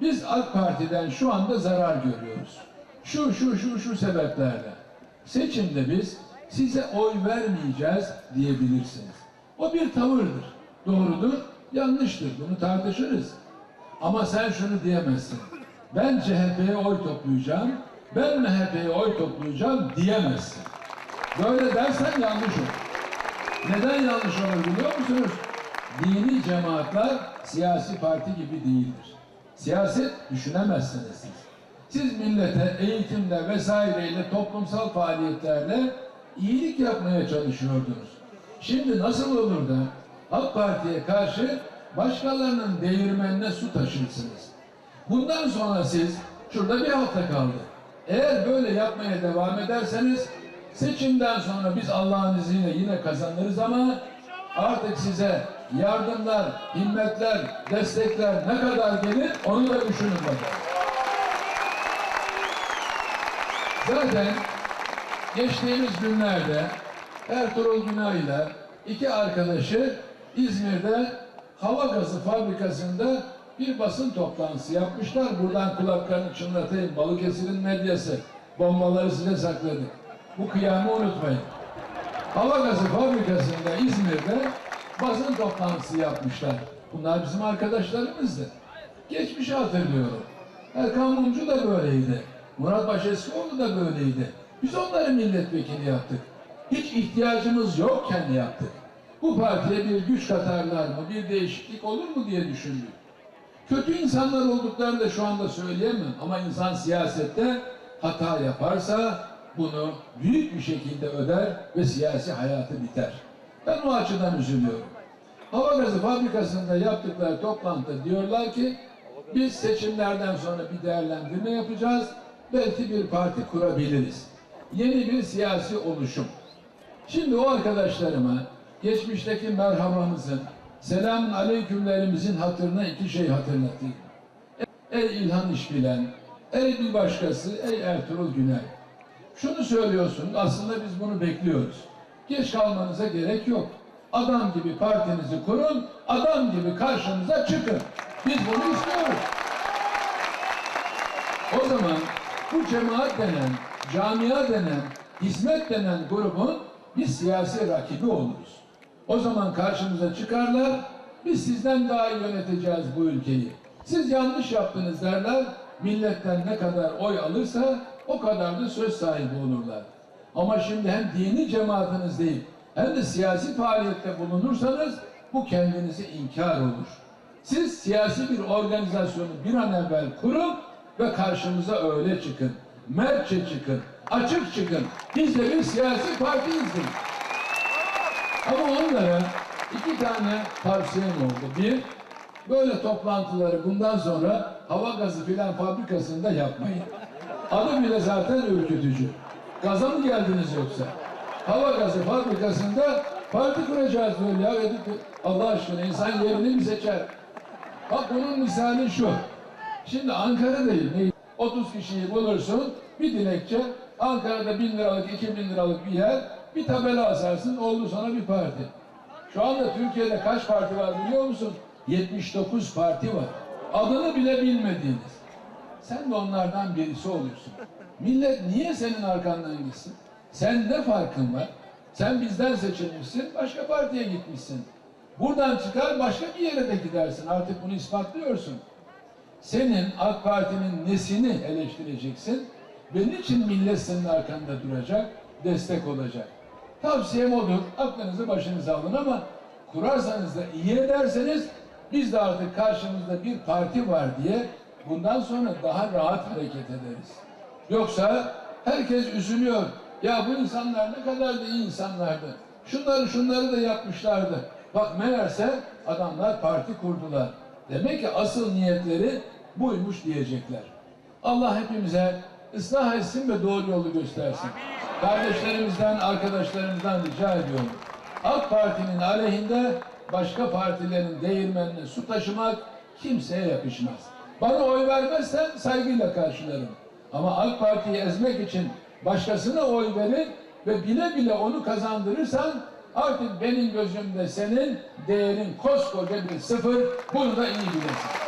Biz AK Parti'den şu anda zarar görüyoruz. Şu şu şu şu sebeplerle. Seçimde biz size oy vermeyeceğiz diyebilirsiniz. O bir tavırdır. Doğrudur, yanlıştır. Bunu tartışırız. Ama sen şunu diyemezsin. Ben CHP'ye oy toplayacağım, ben MHP'ye oy toplayacağım diyemezsin. Böyle dersen yanlış olur. Neden yanlış olur biliyor musunuz? Dini cemaatler siyasi parti gibi değildir. Siyaset düşünemezsiniz siz. Siz millete eğitimle vesaireyle toplumsal faaliyetlerle iyilik yapmaya çalışıyordunuz. Şimdi nasıl olur da AK Parti'ye karşı başkalarının değirmenine su taşırsınız? Bundan sonra siz şurada bir hafta kaldı. Eğer böyle yapmaya devam ederseniz seçimden sonra biz Allah'ın izniyle yine kazanırız ama artık size yardımlar, himmetler, destekler ne kadar gelir onu da düşünün bakalım. Zaten geçtiğimiz günlerde Ertuğrul Günay ile iki arkadaşı İzmir'de hava gazı fabrikasında bir basın toplantısı yapmışlar. Buradan kulaklarını çınlatayım. Balıkesir'in medyası. Bombaları size sakladık. Bu kıyamı unutmayın. Hava gazı fabrikasında İzmir'de basın toplantısı yapmışlar. Bunlar bizim arkadaşlarımızdı. Geçmişi hatırlıyorum. Erkan Mumcu da böyleydi. Murat Başeskoğlu da böyleydi. Biz onları milletvekili yaptık. Hiç ihtiyacımız yokken yaptık. Bu partiye bir güç katarlar mı, bir değişiklik olur mu diye düşündük. Kötü insanlar olduklarını da şu anda söyleyemem ama insan siyasette hata yaparsa bunu büyük bir şekilde öder ve siyasi hayatı biter. Ben o açıdan üzülüyorum. Hava gazı fabrikasında yaptıkları toplantıda diyorlar ki biz seçimlerden sonra bir değerlendirme yapacağız. Belki bir parti kurabiliriz. Yeni bir siyasi oluşum. Şimdi o arkadaşlarıma geçmişteki merhabamızın, selamun aleykümlerimizin hatırına iki şey hatırlatayım. Ey İlhan İşbilen, ey bir başkası, ey Ertuğrul Güney. Şunu söylüyorsun, aslında biz bunu bekliyoruz. Geç kalmanıza gerek yok. Adam gibi partinizi kurun, adam gibi karşımıza çıkın. Biz bunu istiyoruz. O zaman bu cemaat denen, camia denen, hizmet denen grubun biz siyasi rakibi oluruz. O zaman karşımıza çıkarlar, biz sizden daha iyi yöneteceğiz bu ülkeyi. Siz yanlış yaptınız derler, milletten ne kadar oy alırsa o kadar da söz sahibi olurlar. Ama şimdi hem dini cemaatiniz değil, hem de siyasi faaliyette bulunursanız bu kendinizi inkar olur. Siz siyasi bir organizasyonu bir an evvel kurun ve karşımıza öyle çıkın. Mertçe çıkın, açık çıkın. Biz de bir siyasi partiyiz deyin. Ama onlara iki tane tavsiyem oldu. Bir, böyle toplantıları bundan sonra hava gazı filan fabrikasında yapmayın. Adı bile zaten ürkütücü. Gaza mı geldiniz yoksa? Hava gazı fabrikasında parti kuracağız böyle ya. Allah aşkına insan yerini mi seçer? Bak bunun misali şu. Şimdi Ankara ne- 30 kişiyi bulursun. Bir dilekçe. Ankara'da bin liralık, iki bin liralık bir yer. Bir tabela asarsın. Oldu sana bir parti. Şu anda Türkiye'de kaç parti var biliyor musun? 79 parti var. Adını bile bilmediğiniz. Sen de onlardan birisi oluyorsun. Millet niye senin arkandan gitsin? Sen ne farkın var? Sen bizden seçilmişsin, başka partiye gitmişsin. Buradan çıkar başka bir yere de gidersin. Artık bunu ispatlıyorsun. Senin AK Parti'nin nesini eleştireceksin ve niçin millet senin arkanda duracak, destek olacak. Tavsiyem odur, aklınızı başınıza alın ama kurarsanız da iyi ederseniz biz de artık karşımızda bir parti var diye bundan sonra daha rahat hareket ederiz. Yoksa herkes üzülüyor. Ya bu insanlar ne kadar da iyi insanlardı. Şunları şunları da yapmışlardı. Bak meğerse adamlar parti kurdular. Demek ki asıl niyetleri buymuş diyecekler. Allah hepimize ıslah etsin ve doğru yolu göstersin. Kardeşlerimizden, arkadaşlarımızdan rica ediyorum. AK Parti'nin aleyhinde başka partilerin değirmenine su taşımak kimseye yakışmaz. Bana oy vermezsen saygıyla karşılarım. Ama AK Parti'yi ezmek için başkasına oy verir ve bile bile onu kazandırırsan artık benim gözümde senin değerin koskoca bir sıfır. Bunu da iyi bilirsin.